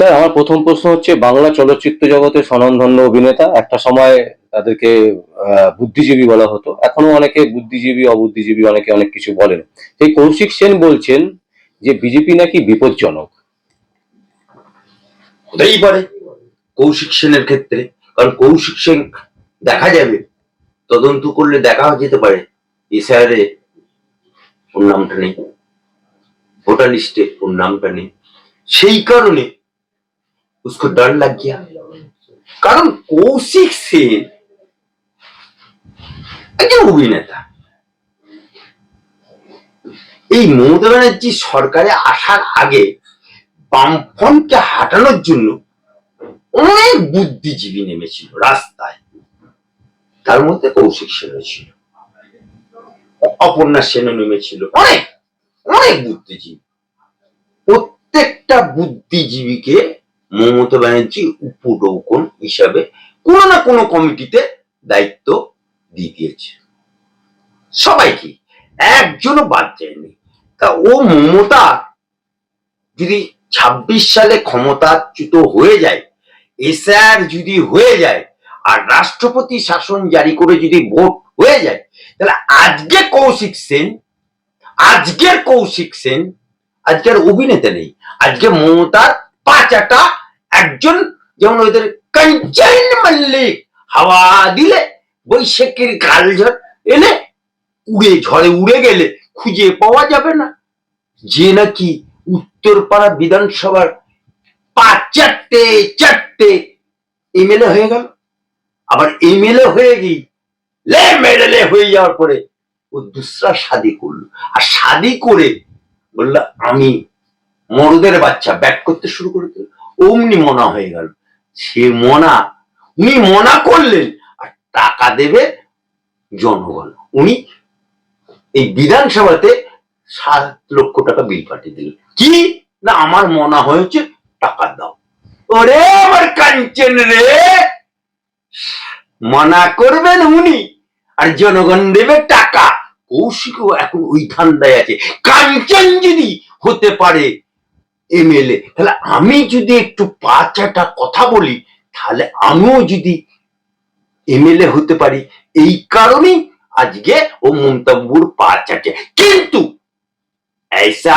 Sir, আমার প্রথম প্রশ্ন হচ্ছে, বাংলা চলচ্চিত্র জগতে স্বনামধন্য অভিনেতা, একটা সময় তাদেরকে বুদ্ধিজীবী বলা হতো। এখনও অনেকে বুদ্ধিজীবী, অবুদ্ধিজীবী অনেকে অনেক কিছু বলেন। এই কৌশিক সেন বলছেন যে, বিজেপি নাকি বিপজ্জনক? হতেই পারে কৌশিক সেনের ক্ষেত্রে, কারণ কৌশিক সেন দেখা যাবে, তদন্ত করলে দেখা যেতে পারে, এসআইআরে ওর নামটা নেই, ভোটার লিস্টে ওর নামটা নেই। সেই কারণে উসকো ডর লাগ গিয়া কারণ কৌশিক সেন একজন অভিনেতা এই মমতা ব্যানার্জি সরকারে আসার আগে বামফ্রন্টকে হাঁটানোর জন্য অনেক বুদ্ধিজীবী নেমেছিল রাস্তায়। তার মধ্যে কৌশিক সেনও ছিল। অপর্ণা সেনও নেমেছিল। অনেক অনেক বুদ্ধিজীবী। প্রত্যেকটা বুদ্ধিজীবীকে মমতা ব্যানার্জি উপডৌকন হিসাবে কোনো না কোনো কমিটিতে দায়িত্ব দিয়ে দিয়েছে। সবাইকে একজনও বাদ যায়নি। তা ও মমতা যদি ছাব্বিশ সালে ক্ষমতাচ্যুত হয়ে যায়, এসআর যদি হয়ে যায়, আর রাষ্ট্রপতি শাসন জারি করে যদি ভোট হয়ে যায়, তাহলে আজকে কৌশিক সেন, আজকের কৌশিক সেন, আজকের অভিনেতা নেই, আজকে মমতার পাঁচাটা একজন যেমন ওদের কাঞ্চন মল্লিক হাওয়া দিলে, বৈশাখীর কালঝড় এলে, উড়ে ঝড়ে উড়ে গেলে খুঁজে পাওয়া যাবে না। যে নাকি উত্তরপাড়া বিধানসভার পাঁচ চারটে চারটে এমএলএ হয়ে গেল। আবার এমএলএ হয়ে গিয়ে লে মেডেলে হয়ে যাওয়ার পরে ও দুসরা শাদি করল। আর শাদি করে বলল, আমি মরদের বাচ্চা ব্যাট করতে শুরু করে দিল অমনি মনা হয়ে গেল। সে মনা, উনি মনা করলেন আর টাকা দেবে জনগণ। উনি এই বিধানসভাতে সাত লক্ষ টাকা বিল পাঠিয়ে দিল কি? না, আমার মনে হয়েছে, টাকা দাও। ওরে আমার কাঞ্চন রে! মানা করবেন উনি আর জনগণ দেবে টাকা। কৌশিকও এখন ওই ধান্দায় আছে। কাঞ্চন যদি হতে পারে এমএলএ তাহলে আমি যদি একটু পাঁচাটা কথা বলি, তাহলে আমিও যদি এমএলএ হতে পারি। এই কারণেই আজকে ও মমতাবুর পা চাটে কিন্তু ऐसा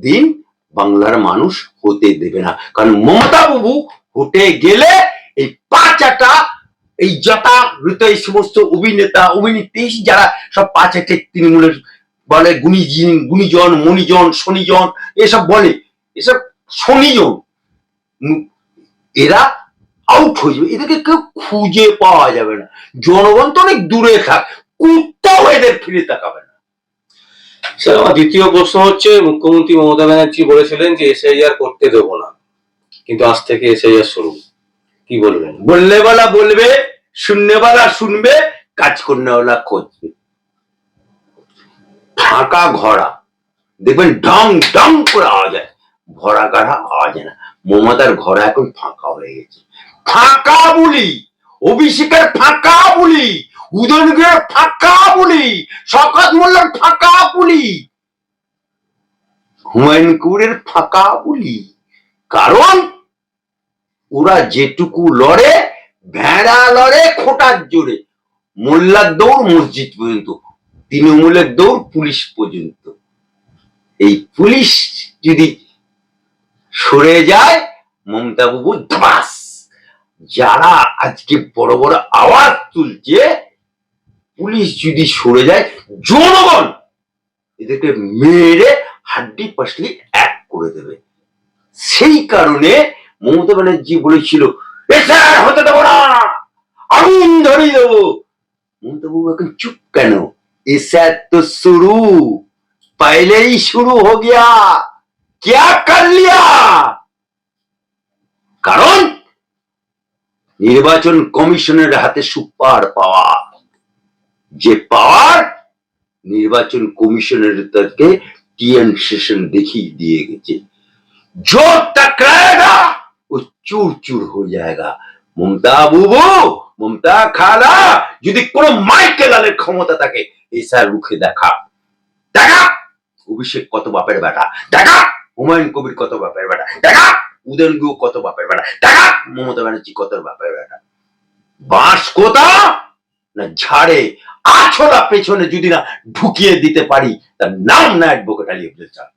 দিন বাংলার মানুষ হতে দেবে না। কারণ মমতা বাবু হতে গেলে এই পাঁচাটা, এই যথাযথ এই সমস্ত অভিনেতা, অভিনেত্রী যারা সব পাঁচাটে তৃণমূলের বলে গুণীজন গুণীজন, মণিজন, শনিজন, এসব বলে এসব শনি এরা আউট হয়ে যাবে। এদেরকে কেউ খুঁজে পাওয়া যাবে না। জনগণ তো অনেক দূরে থাক কুত্তাও এদের ফিরে তাকাবে না। স্যার আমার দ্বিতীয় প্রশ্ন হচ্ছে মুখ্যমন্ত্রী মমতা ব্যানার্জি বলেছিলেন যে এসআইআর করতে দেব না। কিন্তু আজ থেকে এসআইআর শুরু। কি বলবেন? বললে বলা বলবে শূন্যবেলা শুনবে কাজ করলে কন্যাওয়ালা করবে ফাঁকা ঘরা দেখবেন ঢং ঢং করে আওয়া যায় ভরা গাড়া আওয়াজ হয় না। মমতার ঘোড়া এখন ফাঁকা হয়ে গেছে। ফাঁকা বলি! অভিষেকের ফাঁকা বলি! উদয়নগরের ফাঁকা বলি! শকত মোল্লার ফাঁকা বলি! হুমায়ুন কবিরের ফাঁকা বলি! কারণ ওরা যেটুকু লড়ে, ভেড়া লড়ে খোটার জোরে। মোল্লার দৌড় মসজিদ পর্যন্ত, তৃণমূলের দৌড় পুলিশ পর্যন্ত। এই পুলিশ যদি সরে যায় মমতা বাবু ধাস। যারা আজকে বড় বড় আওয়াজ তুলছে, পুলিশ যদি সরে যায়, জনগণ এদেরকে মেরে হাড্ডি পাশলি এক করে দেবে। সেই কারণে মমতা ব্যানার্জি বলেছিল এসআর হতে দেবো না, আগুন ধরিয়ে দেবো। মমতা বাবু এখন চুপ কেন? এসআর তো শুরু, পাইলেই শুরু হো গিয়া। क्या कर लिया কারণ নির্বাচন কমিশনের হাতে সুপার পাওয়ার যে পাওয়ার নির্বাচন কমিশনের তাকে টিএন সেশন দেখিয়ে দিয়ে গেছে जो टकराएगा वो चूर चूर हो जाएगा মমতা বুবু মমতা খালা যদি কোনো মাইকেলালের ক্ষমতা থাকে এসা রুখে দেখা দেখা অভিষেক কত বাপের বেটা দেখা হুমায়ুন কবির কত বাপের বেটা? দেখা! উদয়ন গুহ কত বাপের বেটা? টাকা মমতা ব্যানার্জি কত বাপের বেটা? বাঁশ কোথা? না ঝাড়ে। আছড়া পেছনে যদি না ঢুকিয়ে দিতে পারি, তার নাম না অ্যাডভোকেট আলী আব্দুল চাল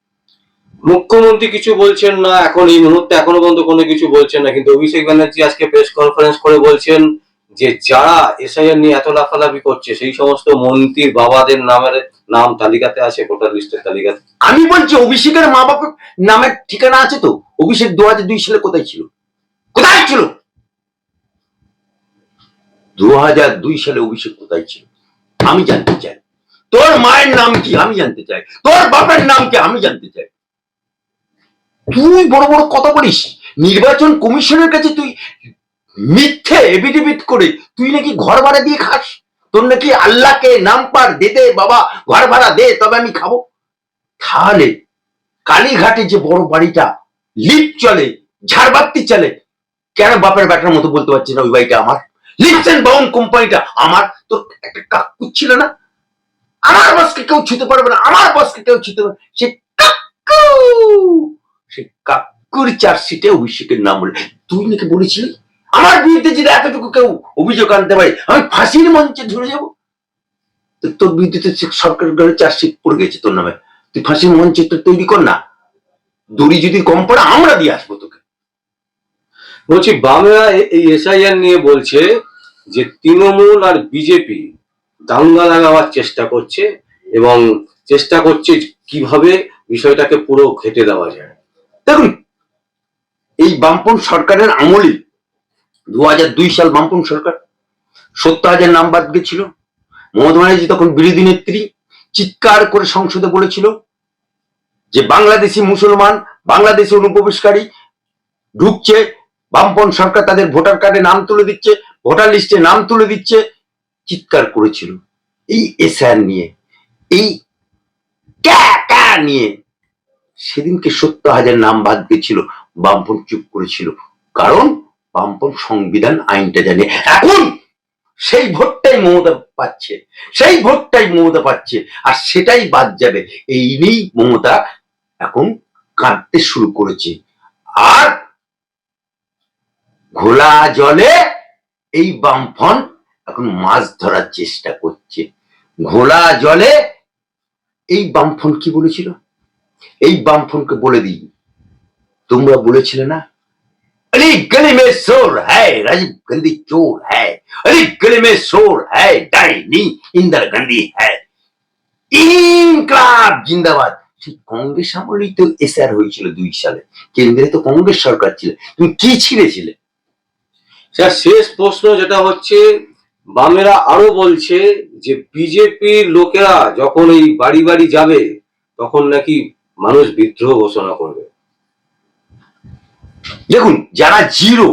মুখ্যমন্ত্রী কিছু বলছেন না, এখন এই মুহূর্তে এখনও পর্যন্ত কোনো কিছু বলছেন না, কিন্তু অভিষেক ব্যানার্জি আজকে প্রেস কনফারেন্স করে বলছেন যে যারা এসআইআর নিয়ে এত লাফালাফি করছে, সেই সমস্ত মন্ত্রীর বাবাদের নামের নাম তালিকাতে আছে, ভোটার লিস্টের তালিকাতে। আমি বলছি, অভিষেকের মা বাবার নামের ঠিকানা আছে তো? অভিষেক দু হাজার দুই সালে কোথায় ছিল? কোথায় ছিল? দু হাজার দুই সালে অভিষেক কোথায় ছিল? আমি জানতে চাই। তোর মায়ের নাম কি? আমি জানতে চাই। তোর বাপের নাম কি? আমি জানতে চাই। তুই বড় বড় কথা বলিস। নির্বাচন কমিশনের কাছে তুই মিথ্যে এভিডেভিট করে তুই নাকি ঘর ভাড়া দিয়ে খাস? তোর নাকি আল্লাহকে নাম পার দে বাবা, ঘর ভাড়া দে, তবে আমি খাব। তাহলে কালীঘাটে যে বড় বাড়িটা, লিফট চলে, ঝাড়বাতি চলে, কেন বাপের ব্যাটার মতো বলতে পারছি না ওই বাড়িটা আমার? লিফট অ্যান্ড বাউন কোম্পানিটা আমার। তো একটা কাকু ছিল না? আমার বসকে কেউ ছুতে পারবে না, আমার বসকে কেউ ছুতে পারবে। সে কাকু! সে কাকুর চার্জশিটে অভিষেকের নাম বলে। তুই নাকি বলেছিলি? আমার বিরুদ্ধে যদি এতটুকু কেউ অভিযোগ আনতে পারে আমি ফাঁসির মঞ্চে ঝরে যাব। তোর বিরুদ্ধে সরকার চার্জশিট পড়ে গেছে তোর নামে। তুই ফাঁসির মঞ্চে তো তৈরি কর না। দড়ি যদি কম পড়ে আমরা দিয়ে আসব তোকে। বলছি বামেরা এই এসআইআর নিয়ে বলছে যে তৃণমূল আর বিজেপি দাঙ্গা লাগাবার চেষ্টা করছে এবং চেষ্টা করছে কীভাবে বিষয়টাকে পুরো ঘেটে দেওয়া যায়। দেখুন এই বামপন সরকারের আমলে দু সাল বামপন সরকার। সত্তর হাজার নাম বাদ গেছিল। মমতা ব্যানার্জি তখন বিরোধী নেত্রী, চিৎকার করে সংসদে বলেছিল যে বাংলাদেশি মুসলমান, বাংলাদেশি অনুপ্রবেশকারী ঢুকছে বামপন সরকার তাদের ভোটার কার্ডে নাম তুলে দিচ্ছে, ভোটার লিস্টে নাম তুলে দিচ্ছে, চিৎকার করেছিল। এই এসআর নিয়ে, এই নিয়ে সেদিনকে সত্তর হাজার নাম বাদ গেছিল বামপন চুপ করেছিল। কারণ বামপন সংবিধান আইনটা জানে। এখন সেই ভোটটাই মমতা পাচ্ছে, সেই ভোটটাই মমতা পাচ্ছে, আর সেটাই বাদ যাবে। এই নিয়েই মমতা এখন কাঁদতে শুরু করেছে। আর ঘোলা জলে এই বামফন এখন মাছ ধরার চেষ্টা করছে। ঘোলা জলে এই বামফন কি বলেছিল? এই বামফনকে বলে দিই। তোমরা বলেছিলে না? अली गली में शोर है राजीव गांधी चोर है अली गली में शोर है डाइनी इंदिरा गांधी है ইনকলাব জিন্দাবাদ ঠিক কংগ্রেস আমলেই তো এসআর হয়েছিল দুই সালে কেন্দ্রে তো কংগ্রেস সরকার ছিল তুমি কি ছিঁড়েছিলে স্যার শেষ প্রশ্ন যেটা হচ্ছে বামেরা আরো বলছে যে বিজেপির লোকেরা যখন এই বাড়ি বাড়ি যাবে তখন নাকি মানুষ বিদ্রোহ ঘোষণা করবে দেখুন, যারা জিরো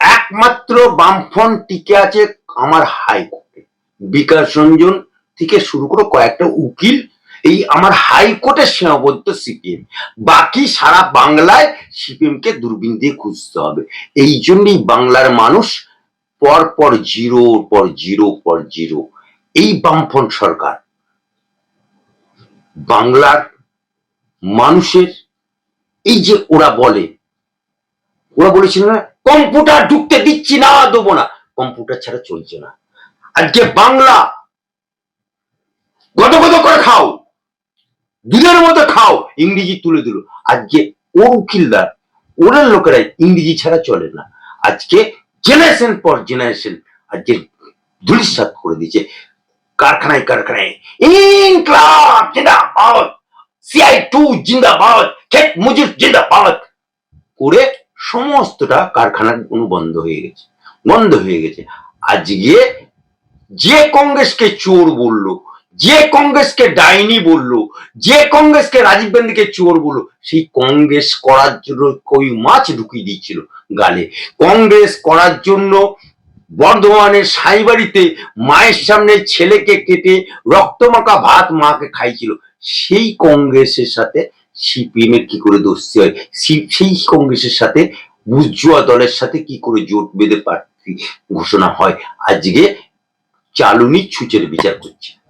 একমাত্র বামফ্রন্ট টিকে আছে আমার হাইকোর্টে বিকাশ রঞ্জন থেকে শুরু করে কয়েকটা উকিল এই আমার হাইকোর্টের সীমাবদ্ধ সিপিএম বাকি সারা বাংলায় সিপিএম কে দূরবীন দিয়ে খুঁজতে হবে। এই জন্যই বাংলার মানুষ পর পর জিরো পর জিরো পর জিরো এই বামফ্রন্ট সরকার। বাংলার মানুষের এই যে ওরা বলে ওরা বলেছিল না, কম্পিউটার ঢুকতে দিচ্ছি না, দেবো না। কম্পিউটার ছাড়া চলছে না। আজকে বাংলা গত গত করে খাও, দুধের মতো খাও, ইংরেজি তুলে দিল। আজকে ওর উকিলদার, ওনার লোকেরা ইংরেজি ছাড়া চলে না। আজকে জেনারেশন পর জেনারেশন আজকে ধুলিসাত করে দিচ্ছে কারখানায় কারখানায়, ইনকলাব জিন্দাবাদ সিআই টু জিন্দাবাদ, খেত মুজিব জিন্দাবাদ করে সমস্তটা কারখানারগুলো বন্ধ হয়ে গেছে, বন্ধ হয়ে গেছে। আজকে যে কংগ্রেসকে চোর বলল, যে কংগ্রেসকে ডাইনি বলল, যে কংগ্রেসকে রাজীব গান্ধীকে চোর বলল, সেই কংগ্রেস করার জন্য কই মাছ ঢুকিয়ে দিয়েছিল গালে। কংগ্রেস করার জন্য বর্ধমানের সাইবাড়িতে মায়ের সামনে ছেলেকে কেটে রক্তমাখা ভাত মাকে খাইছিল সেই কংগ্রেসের সাথে সিপিএম এর কি করে দোষী হয়? সেই কংগ্রেসের সাথে বুজুয়া দলের সাথে কি করে জোট বেঁধে প্রার্থী ঘোষণা হয়? আজকে চালুনি ছুচের বিচার করছে।